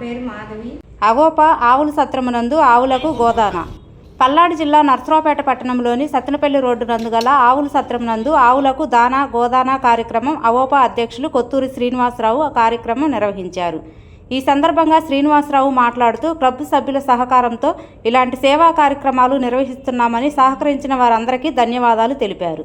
పేరు మాధవి. అవోప ఆవుల సత్రమునందు ఆవులకు గోదాన. పల్నాడు జిల్లా నర్సరావుపేట పట్టణంలోని సత్తెనపల్లి రోడ్డు నందు గల ఆవుల సత్రమునందు ఆవులకు దానా గోదానా కార్యక్రమం అవోప అధ్యక్షులు కొత్తూరి శ్రీనివాసరావు ఆ కార్యక్రమం నిర్వహించారు. ఈ సందర్భంగా శ్రీనివాసరావు మాట్లాడుతూ క్లబ్ సభ్యుల సహకారంతో ఇలాంటి సేవా కార్యక్రమాలు నిర్వహిస్తున్నామని సహకరించిన వారందరికీ ధన్యవాదాలు తెలిపారు.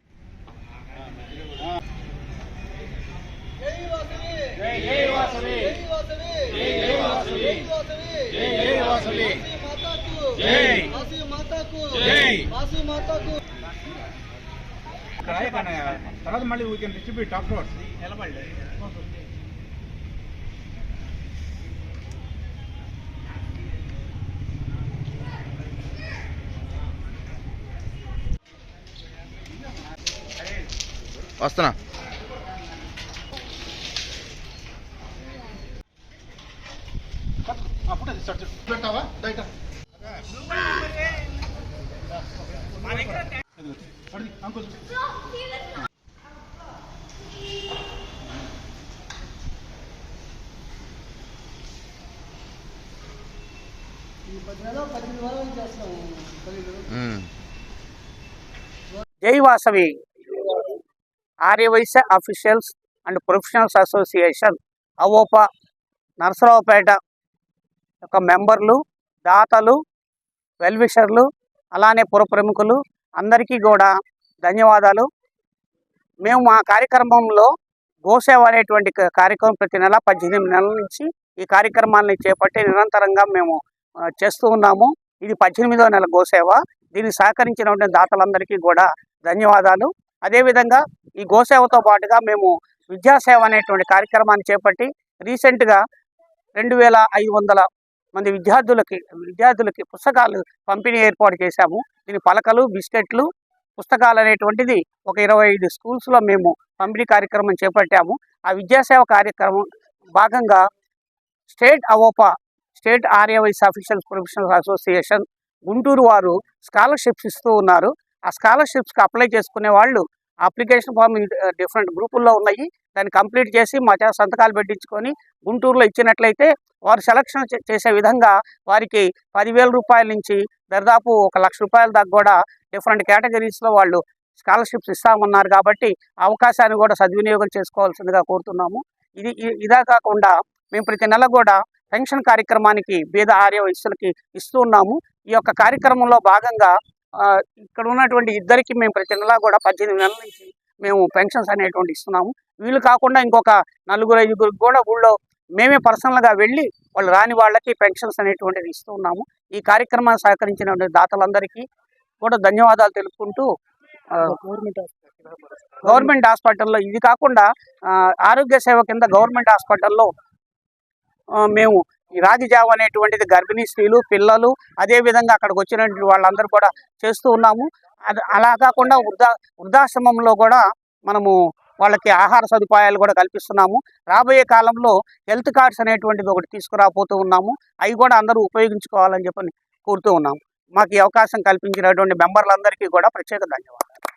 తర్వాత మళ్ళీ వీ కెన్ డిస్ట్రిబ్యూట్ ఆఫ్టర్వర్డ్స్ నిలబడి వస్తున్నా. అప్పుడు పెట్టావా? బయట అంకుల్. ఉమ్. జై Vasavi. Aryavaishya officials and professionals association AVOPA Narasaraopet. యొక్క మెంబర్లు దాతలు వెల్విషర్లు అలానే పుర ప్రముఖులు అందరికీ కూడా ధన్యవాదాలు. మేము మా కార్యక్రమంలో గోసేవ అనేటువంటి కార్యక్రమం ప్రతి నెల పద్దెనిమిది నెలల నుంచి ఈ కార్యక్రమాన్ని చేపట్టి నిరంతరంగా మేము చేస్తూ ఉన్నాము. ఇది పద్దెనిమిదవ నెల గోసేవ. దీన్ని సహకరించినటువంటి దాతలందరికీ కూడా ధన్యవాదాలు. అదేవిధంగా ఈ గోసేవతో పాటుగా మేము విద్యాసేవ అనేటువంటి కార్యక్రమాన్ని చేపట్టి రీసెంట్గా రెండు వేల ఐదు వందల మంది విద్యార్థులకి విద్యార్థులకి పుస్తకాలు పంపిణీ ఏర్పాటు చేశాము. దీని పలకలు బిస్కెట్లు పుస్తకాలు అనేటువంటిది ఒక ఇరవై ఐదు స్కూల్స్లో మేము పంపిణీ కార్యక్రమం చేపట్టాము. ఆ విద్యాసేవ కార్యక్రమం భాగంగా స్టేట్ అవోపా స్టేట్ ఆర్యవైస్ వైస్ అఫీషియల్ ప్రొఫెషనల్ అసోసియేషన్ గుంటూరు వారు స్కాలర్షిప్స్ ఇస్తూ ఉన్నారు. ఆ స్కాలర్షిప్స్కి అప్లై చేసుకునే వాళ్ళు అప్లికేషన్ ఫామ్ డిఫరెంట్ గ్రూపుల్లో ఉన్నాయి. దాన్ని కంప్లీట్ చేసి మా చేత సంతకాలు పెట్టించుకొని గుంటూరులో ఇచ్చినట్లయితే వారు సెలక్షన్ చే- చేసే విధంగా వారికి పదివేల రూపాయల నుంచి దాదాపు ఒక లక్ష రూపాయల దాకా కూడా డిఫరెంట్ కేటగిరీస్లో వాళ్ళు స్కాలర్షిప్స్ ఇస్తామన్నారు కాబట్టి అవకాశాన్ని కూడా సద్వినియోగం చేసుకోవాల్సిందిగా కోరుతున్నాము. ఇది ఇదా కాకుండా మేము ప్రతి నెల కూడా పెన్షన్ కార్యక్రమానికి బీద ఆర్య వయస్సులకి ఇస్తూ ఉన్నాము. ఈ యొక్క కార్యక్రమంలో భాగంగా ఇక్కడ ఉన్నటువంటి ఇద్దరికి మేము ప్రతి నెల కూడా పద్దెనిమిది నెలల నుంచి మేము పెన్షన్స్ అనేటువంటి ఇస్తున్నాము. వీళ్ళు కాకుండా ఇంకొక నలుగురు ఐదుగురికి కూడా ఊళ్ళో మేమే పర్సనల్గా వెళ్ళి వాళ్ళు రాని వాళ్ళకి పెన్షన్స్ అనేటువంటిది ఇస్తూ ఉన్నాము. ఈ కార్యక్రమాన్ని సహకరించిన దాతలందరికీ కూడా ధన్యవాదాలు తెలుపుకుంటూ గవర్నమెంట్ హాస్పిటల్లో ఇది కాకుండా ఆరోగ్య సేవ కింద గవర్నమెంట్ హాస్పిటల్లో మేము ఈ రాగి జావ అనేటువంటిది గర్భిణీ స్త్రీలు పిల్లలు అదేవిధంగా అక్కడికి వచ్చినటువంటి వాళ్ళందరూ కూడా చేస్తూ ఉన్నాము. అది అలా కాకుండా వృద్ధా వృద్ధాశ్రమంలో కూడా మనము వాళ్ళకి ఆహార సదుపాయాలు కూడా కల్పిస్తున్నాము. రాబోయే కాలంలో హెల్త్ కార్డ్స్ అనేటువంటిది ఒకటి తీసుకురాపోతూ ఉన్నాము. అవి కూడా అందరూ ఉపయోగించుకోవాలని చెప్పని కోరుతూ ఉన్నాము. మాకు ఈ అవకాశం కల్పించినటువంటి మెంబర్లందరికీ కూడా ప్రత్యేక ధన్యవాదాలు.